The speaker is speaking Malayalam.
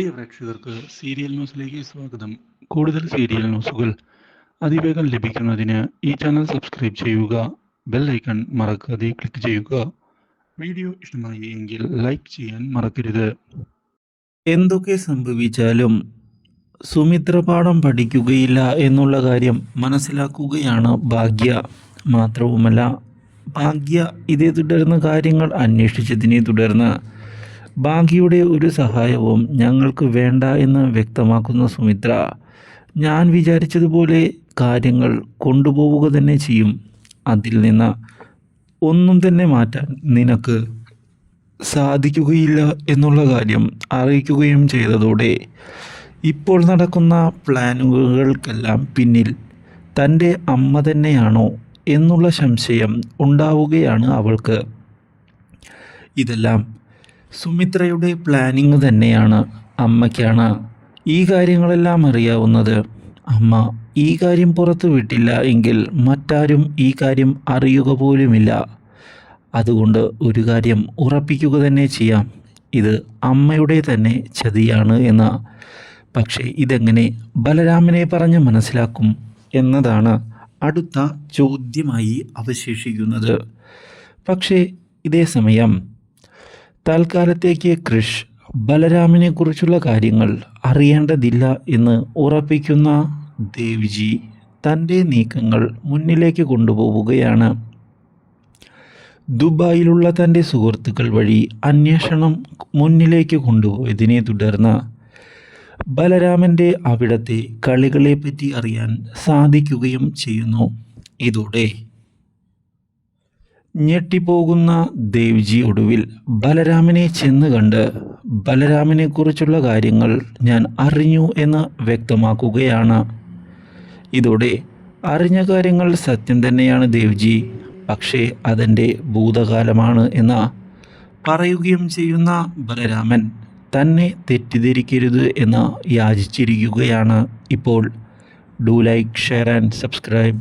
പ്രിയ പ്രേക്ഷകർക്ക് സീരിയൽ ന്യൂസിലേക്ക് സ്വാഗതം. കൂടുതൽ സീരിയൽ ന്യൂസുകൾ അതിവേഗം ലഭിക്കുന്നതിന് ഈ ചാനൽ സബ്സ്ക്രൈബ് ചെയ്യുക ബെൽ ഐക്കൺ മറക്കാതെ ക്ലിക്ക് ചെയ്യുക. വീഡിയോ ഇഷ്ടമായി എങ്കിൽ ലൈക്ക് ചെയ്യാൻ മറക്കരുത്. എന്തൊക്കെ സംഭവിച്ചാലും സുമിത്ര പാഠം പഠിക്കുകയില്ല എന്നുള്ള കാര്യം മനസ്സിലാക്കുകയാണ് ഭാഗ്യ. മാത്രവുമല്ല ഭാഗ്യ ഇതേ തുടർന്ന് കാര്യങ്ങൾ അന്വേഷിച്ചതിനെ തുടർന്ന് ഭാഗ്യയുടെ ഒരു സഹായവും ഞങ്ങൾക്ക് വേണ്ട എന്ന് വ്യക്തമാക്കുന്ന സുമിത്ര ഞാൻ വിചാരിച്ചതുപോലെ കാര്യങ്ങൾ കൊണ്ടുപോവുക തന്നെ ചെയ്യും. അതിൽ നിന്ന് ഒന്നും തന്നെ മാറ്റാൻ നിനക്ക് സാധിക്കുകയില്ല എന്നുള്ള കാര്യം അറിയിക്കുകയും ചെയ്തതോടെ ഇപ്പോൾ നടക്കുന്ന പ്ലാനുകൾക്കെല്ലാം പിന്നിൽ തന്റെ അമ്മ തന്നെയാണോ എന്നുള്ള സംശയം ഉണ്ടാവുകയാണ് അവൾക്ക്. ഇതെല്ലാം സുമിത്രയുടെ പ്ലാനിങ് തന്നെയാണ് അമ്മയ്ക്കാണ്. ഈ കാര്യങ്ങളെല്ലാം അറിയാവുന്നത്. അമ്മ ഈ കാര്യം പുറത്തു വിട്ടില്ല എങ്കിൽ മറ്റാരും ഈ കാര്യം അറിയുക പോലുമില്ല. അതുകൊണ്ട് ഒരു കാര്യം ഉറപ്പിക്കുക തന്നെ ചെയ്യാം. ഇത് അമ്മയുടെ തന്നെ ചതിയാണ് എന്ന്. പക്ഷേ ഇതെങ്ങനെ ബലരാമനെ പറഞ്ഞ് മനസ്സിലാക്കും എന്നതാണ് അടുത്ത ചോദ്യമായി അവശേഷിക്കുന്നത്. പക്ഷേ ഇതേ സമയം തൽക്കാലത്തേക്ക് കൃഷ് ബലരാമിനെ കുറിച്ചുള്ള കാര്യങ്ങൾ അറിയേണ്ടതില്ല എന്ന് ഉറപ്പിക്കുന്ന ദേവ്ജി തന്റെ നീക്കങ്ങൾ മുന്നിലേക്ക് കൊണ്ടുപോവുകയാണ്. ദുബായിലുള്ള തന്റെ സുഹൃത്തുക്കൾ വഴി അന്വേഷണം മുന്നിലേക്ക് കൊണ്ടുപോയതിനെ തുടർന്ന് ബലരാമന്റെ അവിടത്തെ കളികളെപ്പറ്റി അറിയാൻ സാധിക്കുകയും ചെയ്യുന്നു. ഇതോടെ ഞെട്ടിപ്പോകുന്ന ദേവ്ജി ഒടുവിൽ ബലരാമനെ ചെന്ന് കണ്ട് ബലരാമനെക്കുറിച്ചുള്ള കാര്യങ്ങൾ ഞാൻ അറിഞ്ഞു എന്ന് വ്യക്തമാക്കുകയാണ്. ഇതോടെ അറിഞ്ഞ കാര്യങ്ങൾ സത്യം തന്നെയാണ് ദേവ്ജി. പക്ഷേ അതെന്റെ ഭൂതകാലമാണ് എന്ന് പറയുകയും ചെയ്യുന്ന ബലരാമൻ തന്നെ തെറ്റിദ്ധരിക്കരുത് എന്ന് യാചിച്ചിരിക്കുകയാണ്. ഇപ്പോൾ do like share and subscribe.